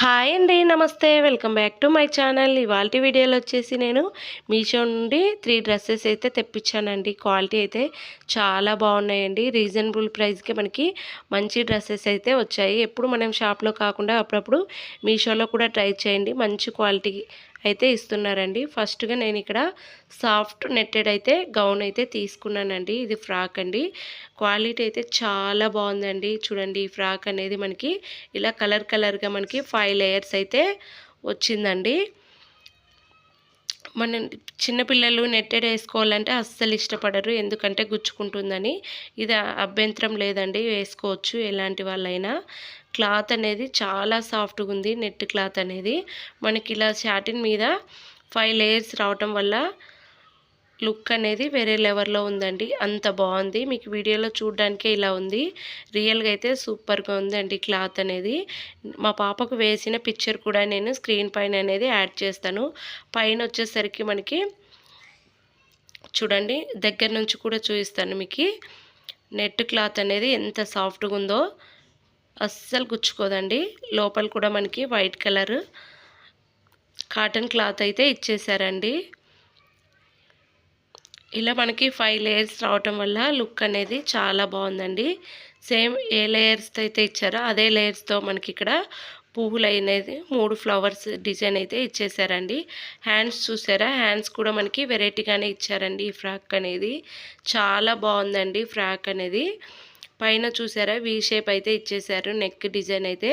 Hi అండి నమస్తే. Welcome back to my channel. ఇవాళ వీడియోలో వచ్చేసి నేను మీషో నుండి త్రీ డ్రెస్సెస్ అయితే తెప్పించానండి. క్వాలిటీ అయితే చాలా బాగున్నాయండి. రీజనబుల్ ప్రైస్కి మనకి మంచి డ్రెస్సెస్ అయితే వచ్చాయి. ఎప్పుడు మనం షాప్లో కాకుండా అప్పుడప్పుడు మీషోలో కూడా ట్రై చేయండి. మంచి క్వాలిటీ అయితే ఇస్తున్నారండి. ఫస్ట్గా నేను ఇక్కడ సాఫ్ట్ నెట్టెడ్ అయితే గౌన్ అయితే తీసుకున్నానండి. ఇది ఫ్రాక్ అండి. క్వాలిటీ అయితే చాలా బాగుందండి. చూడండి ఈ ఫ్రాక్ అనేది మనకి ఇలా కలర్ కలర్గా మనకి ఫైవ్ లేయర్స్ అయితే వచ్చిందండి. మన చిన్నపిల్లలు నెట్టెడ్ వేసుకోవాలంటే అస్సలు ఇష్టపడరు. ఎందుకంటే గుచ్చుకుంటుందని. ఇది అభ్యంతరం లేదండి వేసుకోవచ్చు ఎలాంటి వాళ్ళైనా. క్లాత్ అనేది చాలా సాఫ్ట్గా ఉంది నెట్ క్లాత్ అనేది. మనకి ఇలా శాటిన్ మీద ఫైవ్ లేయర్స్ రావటం వల్ల లుక్ అనేది వేరే లెవెల్లో ఉందండి. అంత బాగుంది. మీకు వీడియోలో చూడడానికే ఇలా ఉంది. రియల్గా అయితే సూపర్గా ఉందండి క్లాత్ అనేది. మా పాపకు వేసిన పిక్చర్ కూడా నేను స్క్రీన్ పైన అనేది యాడ్ చేస్తాను. పైన వచ్చేసరికి మనకి చూడండి దగ్గర నుంచి కూడా చూపిస్తాను మీకు. నెట్ క్లాత్ అనేది ఎంత సాఫ్ట్గా ఉందో. అస్సలు గుచ్చుకోదండి. లోపల కూడా మనకి వైట్ కలర్ కాటన్ క్లాత్ అయితే ఇచ్చేసారండి. ఇలా మనకి ఫైవ్ లేయర్స్ రావటం వల్ల లుక్ అనేది చాలా బాగుందండి. సేమ్ ఏ లేయర్స్తో అయితే ఇచ్చారో అదే లేయర్స్తో మనకి ఇక్కడ పువ్వులు అనేది మూడు ఫ్లవర్స్ డిజైన్ అయితే ఇచ్చేసారండి. హ్యాండ్స్ చూసారా? హ్యాండ్స్ కూడా మనకి వెరైటీగానే ఇచ్చారండి ఈ ఫ్రాక్ అనేది. చాలా బాగుందండి ఫ్రాక్ అనేది. పైన చూసారా వీ షేప్ అయితే ఇచ్చేసారు. నెక్ డిజైన్ అయితే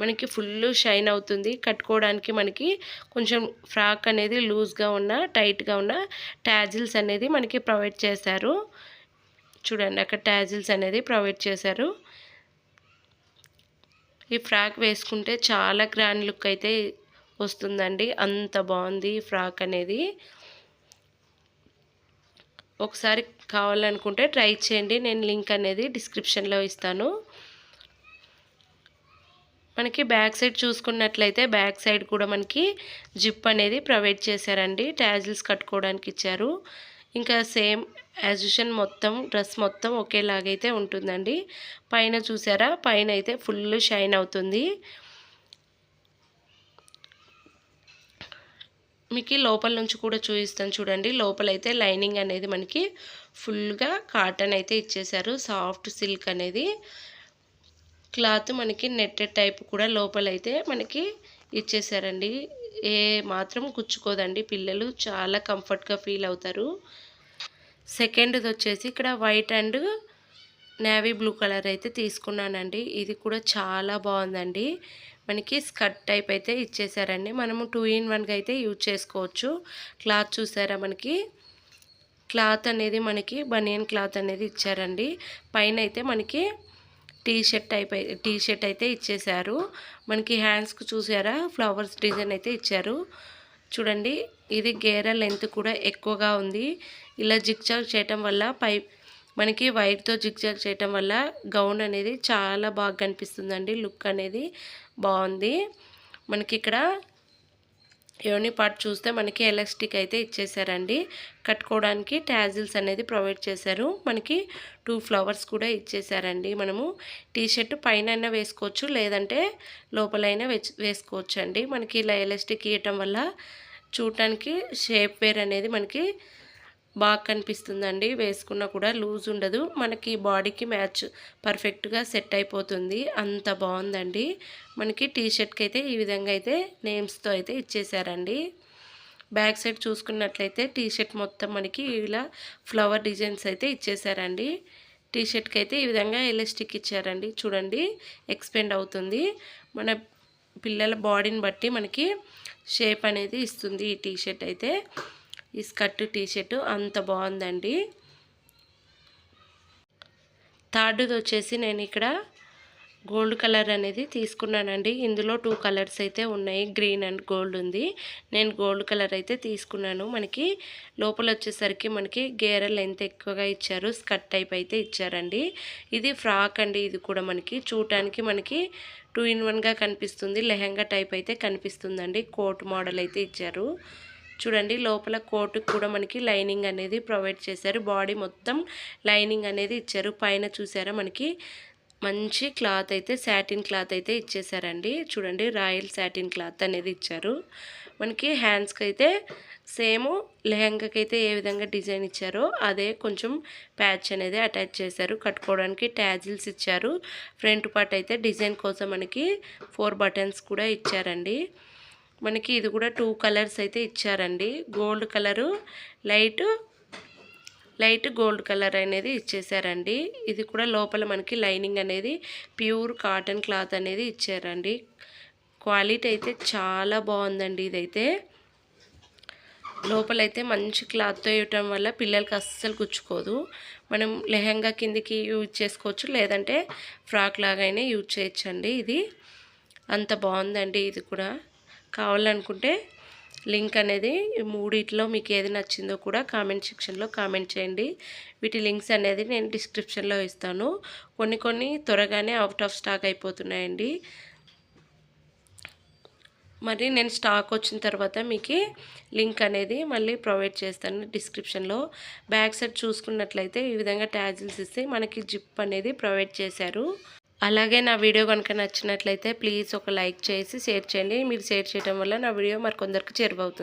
మనకి ఫుల్ షైన్ అవుతుంది. కట్టుకోవడానికి మనకి కొంచెం ఫ్రాక్ అనేది లూజ్గా ఉన్న టైట్గా ఉన్న ట్యాజిల్స్ అనేది మనకి ప్రొవైడ్ చేశారు. చూడండి అక్కడ ట్యాజిల్స్ అనేది ప్రొవైడ్ చేశారు. ఈ ఫ్రాక్ వేసుకుంటే చాలా గ్రాండ్ లుక్ అయితే వస్తుందండి. అంత బాగుంది ఫ్రాక్ అనేది. ఒకసారి కావాలనుకుంటే ట్రై చేయండి. నేను లింక్ అనేది డిస్క్రిప్షన్లో ఇస్తాను. మనకి బ్యాక్ సైడ్ చూసుకున్నట్లయితే బ్యాక్ సైడ్ కూడా మనకి జిప్ అనేది ప్రొవైడ్ చేశారండి. ట్యాజిల్స్ కట్టుకోవడానికి ఇచ్చారు. ఇంకా సేమ్ యాజుషన్ మొత్తం డ్రెస్ మొత్తం ఒకేలాగైతే ఉంటుందండి. పైన చూసారా? పైన అయితే ఫుల్ షైన్ అవుతుంది. మీకు లోపల నుంచి కూడా చూపిస్తాను చూడండి. లోపలైతే లైనింగ్ అనేది మనకి ఫుల్గా కాటన్ అయితే ఇచ్చేసారు సాఫ్ట్ సిల్క్ అనేది. క్లాత్ మనకి నెట్టెడ్ టైప్ కూడా లోపలైతే మనకి ఇచ్చేసారండి ఏ మాత్రం కుచ్చుకోదండి. పిల్లలు చాలా కంఫర్ట్గా ఫీల్ అవుతారు. సెకండ్ది వచ్చేసి ఇక్కడ white and navy blue colour అయితే తీసుకున్నానండి. ఇది కూడా చాలా బాగుందండి. మనకి స్కర్ట్ టైప్ అయితే ఇచ్చేసారండి. మనము టూ ఇన్ వన్గా అయితే యూజ్ చేసుకోవచ్చు. క్లాత్ చూసారా మనకి? క్లాత్ అనేది మనకి బనియన్ క్లాత్ అనేది ఇచ్చారండి. పైన అయితే మనకి T shirt type T shirt అయితే ఇచ్చేసారు. మనకి హ్యాండ్స్కి చూసారా? ఫ్లవర్స్ డిజైన్ అయితే ఇచ్చారు. చూడండి ఇది గేర లెంత్ కూడా ఎక్కువగా ఉంది. ఇలా జిగ్జాగ్ చేయటం వల్ల పై మనకి వైట్తో జిగ్జాగ్ చేయటం వల్ల గౌన్ అనేది చాలా బాగా కనిపిస్తుందండి. లుక్ అనేది బాగుంది. మనకి ఇక్కడ యోని పార్ట్ చూస్తే మనకి ఎలాస్టిక్ అయితే ఇచ్చేసారండి. కట్టుకోవడానికి ట్యాజిల్స్ అనేది ప్రొవైడ్ చేశారు. మనకి టూ ఫ్లవర్స్ కూడా ఇచ్చేసారండి. మనము టీ షర్ట్ పైన వేసుకోవచ్చు లేదంటే లోపలైనా వేసుకోవచ్చు అండి మనకి ఇలా ఎలాస్టిక్ ఇవ్వటం వల్ల చూడటానికి షేప్ వేర్ అనేది మనకి బాగా కనిపిస్తుందండి. వేసుకున్నా కూడా లూజ్ ఉండదు. మనకి బాడీకి మ్యాచ్ పర్ఫెక్ట్గా సెట్ అయిపోతుంది. అంత బాగుందండి. మనకి టీ షర్ట్కి అయితే ఈ విధంగా అయితే నేమ్స్తో అయితే ఇచ్చేసారండి. బ్యాక్ సైడ్ చూసుకున్నట్లయితే టీ షర్ట్ మొత్తం మనకి ఇలా ఫ్లవర్ డిజైన్స్ అయితే ఇచ్చేసారండి. టీ షర్ట్కి అయితే ఈ విధంగా ఎలాస్టిక్ ఇచ్చారండి. చూడండి ఎక్స్పెండ్ అవుతుంది. మన పిల్లల బాడీని బట్టి మనకి షేప్ అనేది ఇస్తుంది ఈ టీ షర్ట్ అయితే. ఈ స్కర్ట్ టీషర్ట్ అంత బాగుందండి. థర్డ్ది వచ్చేసి నేను ఇక్కడ గోల్డ్ కలర్ అనేది తీసుకున్నానండి. ఇందులో టూ కలర్స్ అయితే ఉన్నాయి. గ్రీన్ అండ్ గోల్డ్ ఉంది. నేను గోల్డ్ కలర్ అయితే తీసుకున్నాను. మనకి లోపల వచ్చేసరికి మనకి గేర లెంత్ ఎక్కువగా ఇచ్చారు. స్కర్ట్ టైప్ అయితే ఇచ్చారండి. ఇది ఫ్రాక్ అండి. ఇది కూడా మనకి చూడటానికి మనకి టూ ఇన్ వన్గా కనిపిస్తుంది. లెహంగా టైప్ అయితే కనిపిస్తుందండి. కోట్ మోడల్ అయితే ఇచ్చారు. చూడండి లోపల కోటుకు కూడా మనకి లైనింగ్ అనేది ప్రొవైడ్ చేశారు. బాడీ మొత్తం లైనింగ్ అనేది ఇచ్చారు. పైన చూసారా మనకి మంచి క్లాత్ అయితే శాటిన్ క్లాత్ అయితే ఇచ్చేసారండి చూడండి రాయల్ శాటిన్ క్లాత్ అనేది ఇచ్చారు. మనకి హ్యాండ్స్కి అయితే సేమ్ లెహంగాకి అయితే ఏ విధంగా డిజైన్ ఇచ్చారో అదే కొంచెం ప్యాచ్ అనేది అటాచ్ చేశారు. కట్టుకోవడానికి ట్యాజిల్స్ ఇచ్చారు. ఫ్రంట్ పార్ట్ అయితే డిజైన్ కోసం మనకి ఫోర్ బటన్స్ కూడా ఇచ్చారండి. మనకి ఇది కూడా టూ కలర్స్ అయితే ఇచ్చారండి. Gold colour light light gold colour అనేది ఇచ్చేసారండి. ఇది కూడా లోపల మనకి లైనింగ్ అనేది ప్యూర్ కాటన్ క్లాత్ అనేది ఇచ్చారండి. క్వాలిటీ అయితే చాలా బాగుందండి ఇదైతే. లోపలైతే మంచి క్లాత్తో ఇవ్వటం వల్ల పిల్లలకి అస్సలు గుచ్చుకోదు. మనం లెహంగా కిందికి యూజ్ చేసుకోవచ్చు లేదంటే ఫ్రాక్ లాగైనా యూజ్ చేయొచ్చండి ఇది. అంత బాగుందండి ఇది కూడా. కావాలనుకుంటే లింక్ అనేది మూడిట్లో మీకు ఏది నచ్చిందో కూడా కామెంట్ సెక్షన్లో కామెంట్ చేయండి. వీటి లింక్స్ అనేది నేను డిస్క్రిప్షన్లో ఇస్తాను. కొన్ని కొన్ని త్వరగానే అవుట్ ఆఫ్ స్టాక్ అయిపోతున్నాయండి. మరి నేను స్టాక్ వచ్చిన తర్వాత మీకు లింక్ అనేది మళ్ళీ ప్రొవైడ్ చేస్తాను డిస్క్రిప్షన్లో. బ్యాక్ సైడ్ చూసుకున్నట్లయితే ఈ విధంగా ట్యాజిల్స్ ఇస్తే మనకి జిప్ అనేది ప్రొవైడ్ చేశారు. అలాగే నా వీడియో కనుక నచ్చినట్లయితే ప్లీజ్ ఒక లైక్ చేసి షేర్ చేయండి. మీరు షేర్ చేయడం వల్ల నా వీడియో మరి కొందరికి చేరువవుతుంది.